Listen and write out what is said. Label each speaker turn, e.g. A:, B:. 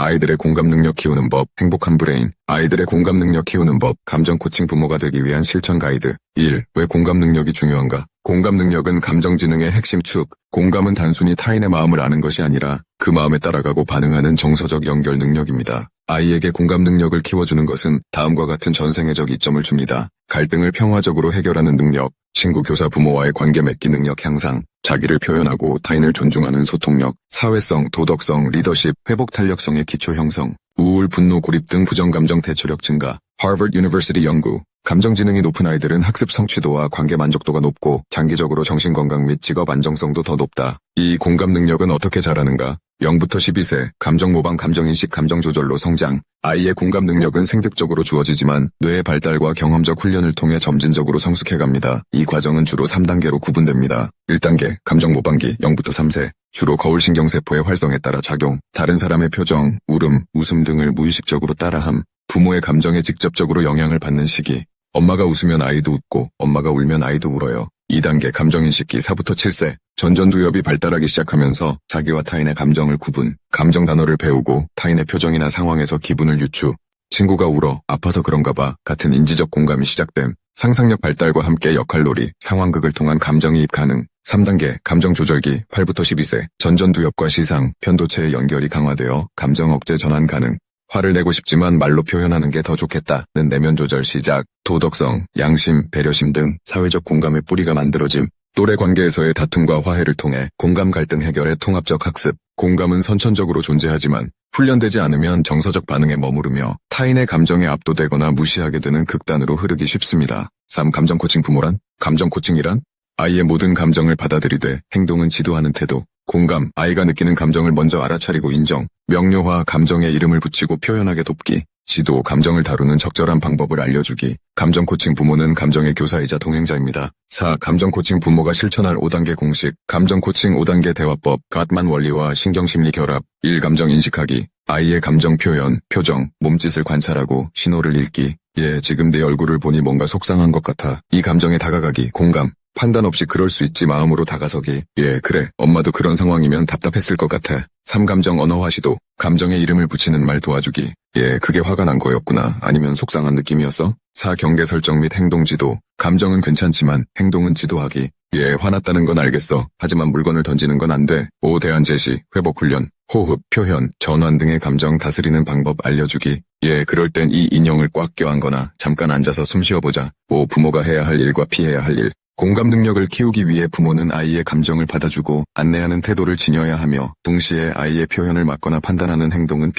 A: 아이들의 공감 능력 키우는 법, 행복한 브레인, 아이들의 공감 능력 키우는 법, 감정 코칭 부모가 되기 위한 실천 가이드. 1. 왜 공감 능력이 중요한가? 공감 능력은 감정 지능의 핵심 축. 공감은 단순히 타인의 마음을 아는 것이 아니라 그 마음에 따라가고 반응하는 정서적 연결 능력입니다. 아이에게 공감 능력을 키워주는 것은 다음과 같은 전생애적 이점을 줍니다. 갈등을 평화적으로 해결하는 능력, 친구, 교사, 부모와의 관계 맺기 능력 향상, 자기를 표현하고 타인을 존중하는 소통력, 사회성, 도덕성, 리더십, 회복 탄력성의 기초 형성, 우울, 분노, 고립 등 부정감정 대처력 증가, 하버드 유니버시티 연구, 감정 지능이 높은 아이들은 학습 성취도와 관계 만족도가 높고 장기적으로 정신 건강 및 직업 안정성도 더 높다. 이 공감 능력은 어떻게 자라는가? 0부터 12세, 감정 모방, 감정 인식, 감정 조절로 성장. 아이의 공감 능력은 생득적으로 주어지지만 뇌의 발달과 경험적 훈련을 통해 점진적으로 성숙해갑니다. 이 과정은 주로 3단계로 구분됩니다. 1단계, 감정 모방기, 0부터 3세. 주로 거울신경세포의 활성에 따라 작용, 다른 사람의 표정, 울음, 웃음 등을 무의식적으로 따라함, 부모의 감정에 직접적으로 영향을 받는 시기. 엄마가 웃으면 아이도 웃고, 엄마가 울면 아이도 울어요. 2단계 감정인식기 4부터 7세. 전전두엽이 발달하기 시작하면서 자기와 타인의 감정을 구분, 감정 단어를 배우고 타인의 표정이나 상황에서 기분을 유추. 친구가 울어, 아파서 그런가 봐 같은 인지적 공감이 시작됨. 상상력 발달과 함께 역할놀이, 상황극을 통한 감정이입 가능. 3단계 감정 조절기 8부터 12세. 전전두엽과 시상, 편도체의 연결이 강화되어 감정 억제 전환 가능. 화를 내고 싶지만 말로 표현하는 게 더 좋겠다는 내면 조절 시작, 도덕성, 양심, 배려심 등 사회적 공감의 뿌리가 만들어짐, 또래 관계에서의 다툼과 화해를 통해 공감 갈등 해결의 통합적 학습, 공감은 선천적으로 존재하지만 훈련되지 않으면 정서적 반응에 머무르며 타인의 감정에 압도되거나 무시하게 되는 극단으로 흐르기 쉽습니다. 3. 감정 코칭 부모란? 감정 코칭이란? 아이의 모든 감정을 받아들이되 행동은 지도하는 태도, 공감, 아이가 느끼는 감정을 먼저 알아차리고 인정, 명료화, 감정에 이름을 붙이고 표현하게 돕기, 지도, 감정을 다루는 적절한 방법을 알려주기, 감정 코칭 부모는 감정의 교사이자 동행자입니다. 4. 감정 코칭 부모가 실천할 5단계 공식, 감정 코칭 5단계 대화법, 갓만 원리와 신경심리 결합, 1. 감정 인식하기, 아이의 감정 표현, 표정, 몸짓을 관찰하고 신호를 읽기, 예, 지금 내 얼굴을 보니 뭔가 속상한 것 같아. 이 감정에 다가가기, 공감, 판단 없이 그럴 수 있지 마음으로 다가서기. 예, 그래. 엄마도 그런 상황이면 답답했을 것 같아. 3. 감정 언어화 시도. 감정에 이름을 붙이는 말 도와주기. 예, 그게 화가 난 거였구나. 아니면 속상한 느낌이었어? 4. 경계 설정 및 행동 지도. 감정은 괜찮지만 행동은 지도하기. 예, 화났다는 건 알겠어. 하지만 물건을 던지는 건 안 돼. 5. 대안 제시, 회복 훈련. 호흡, 표현, 전환 등의 감정 다스리는 방법 알려주기. 예, 그럴 땐 이 인형을 꽉 껴안거나 잠깐 앉아서 숨 쉬어보자. 5. 부모가 해야 할 일과 피해야 할 일. 공감 능력을 키우기 위해 부모는 아이의 감정을 받아주고 안내하는 태도를 지녀야 하며 동시에 아이의 표현을 막거나 판단하는 행동은 피